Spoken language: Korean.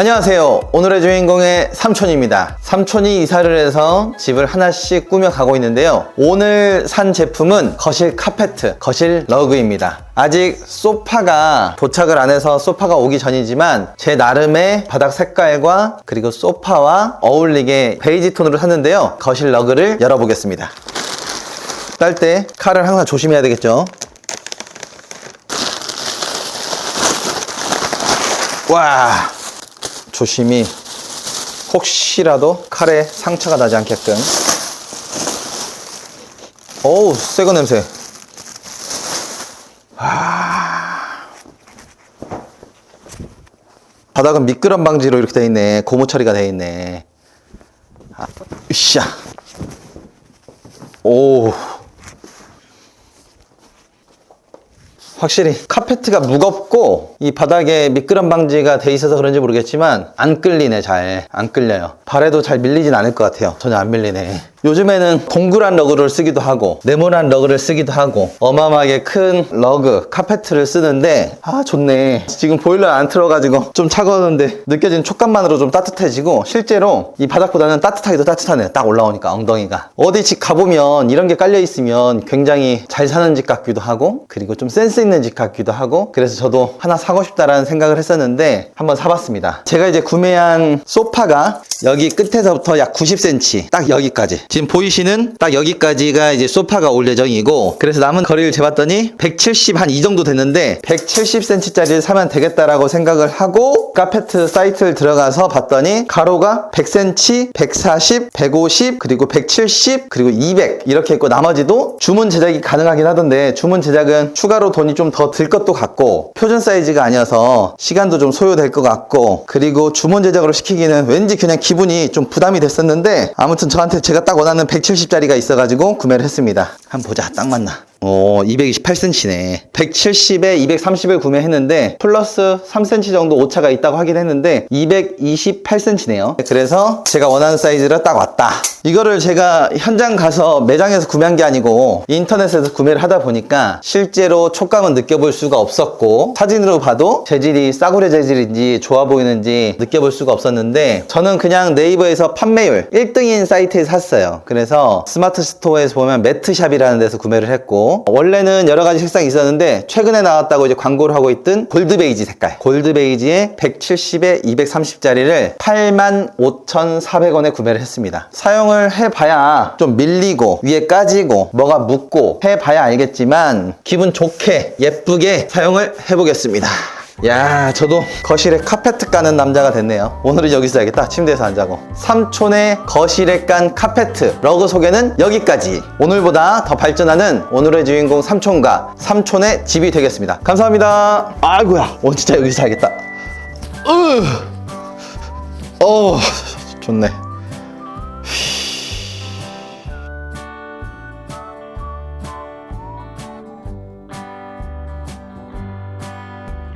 안녕하세요. 오늘의 주인공의 삼촌입니다. 삼촌이 이사를 해서 집을 하나씩 꾸며 가고 있는데요. 오늘 산 제품은 거실 카페트, 거실 러그입니다. 아직 소파가 도착을 안 해서 소파가 오기 전이지만 제 나름의 바닥 색깔과 그리고 소파와 어울리게 베이지 톤으로 샀는데요. 거실 러그를 열어보겠습니다. 딸 때 칼을 항상 조심해야 되겠죠. 와 조심히 혹시라도 칼에 상처가 나지 않게끔. 어우 새거 냄새. 아. 바닥은 미끄럼 방지로 이렇게 돼 있네. 고무 처리가 돼 있네. 아, 으쌰. 오 확실히 카페트가 무겁고 이 바닥에 미끄럼 방지가 돼 있어서 그런지 모르겠지만 안 끌리네 잘. 안 끌려요. 발에도 잘 밀리진 않을 것 같아요. 전혀 안 밀리네 요즘에는 동그란 러그를 쓰기도 하고 네모난 러그를 쓰기도 하고 어마어마하게 큰 러그 카페트를 쓰는데 아 좋네. 지금 보일러 안 틀어가지고 좀 차가웠는데 느껴지는 촉감만으로 좀 따뜻해지고 실제로 이 바닥보다는 따뜻하기도 따뜻하네. 딱 올라오니까 엉덩이가. 어디 집 가보면 이런 게 깔려 있으면 굉장히 잘 사는 집 같기도 하고 그리고 좀 센스 있는 집 같기도 하고 그래서 저도 하나 사고 싶다라는 생각을 했었는데 한번 사봤습니다. 제가 이제 구매한 소파가 여기 끝에서부터 약 90cm 딱 여기까지 지금 보이시는 딱 여기까지가 이제 소파가 올 예정이고 그래서 남은 거리를 재봤더니 170 한 이 정도 됐는데 170cm짜리를 사면 되겠다라고 생각을 하고 카페트 사이트를 들어가서 봤더니 가로가 100cm, 140, 150 그리고 170 그리고 200 이렇게 있고 나머지도 주문 제작이 가능하긴 하던데 주문 제작은 추가로 돈이 좀 더 들 것도 같고 표준 사이즈가 아니어서 시간도 좀 소요될 것 같고 그리고 주문 제작으로 시키기는 왠지 그냥 기분이 좀 부담이 됐었는데 아무튼 저한테 제가 딱 원하는 170짜리가 있어가지고 구매를 했습니다. 한번 보자. 딱 맞나? 오, 228cm네. 170에 230을 구매했는데 플러스 3cm 정도 오차가 있다고 하긴 했는데 228cm네요. 그래서 제가 원하는 사이즈로 딱 왔다. 이거를 제가 현장 가서 매장에서 구매한 게 아니고 인터넷에서 구매를 하다 보니까 실제로 촉감은 느껴볼 수가 없었고 사진으로 봐도 재질이 싸구려 재질인지 좋아 보이는지 느껴볼 수가 없었는데 저는 그냥 네이버에서 판매율 1등인 사이트에서 샀어요. 그래서 스마트 스토어에서 보면 매트샵이라는 데서 구매를 했고 원래는 여러 가지 색상이 있었는데 최근에 나왔다고 이제 광고를 하고 있던 골드 베이지 색깔 골드 베이지에 170에 230짜리를 85,400원에 구매를 했습니다. 사용 을 해봐야 좀 밀리고 위에 까지고 뭐가 묻고 해봐야 알겠지만 기분 좋게 예쁘게 사용을 해보겠습니다. 야, 저도 거실에 카페트 까는 남자가 됐네요. 오늘은 여기서 자겠다. 침대에서 안 자고. 삼촌의 거실에 깐 카페트. 러그 소개는 여기까지. 오늘보다 더 발전하는 오늘의 주인공 삼촌과 삼촌의 집이 되겠습니다. 감사합니다. 아이고야. 오늘 진짜 여기서 자겠다. 으. 어, 좋네.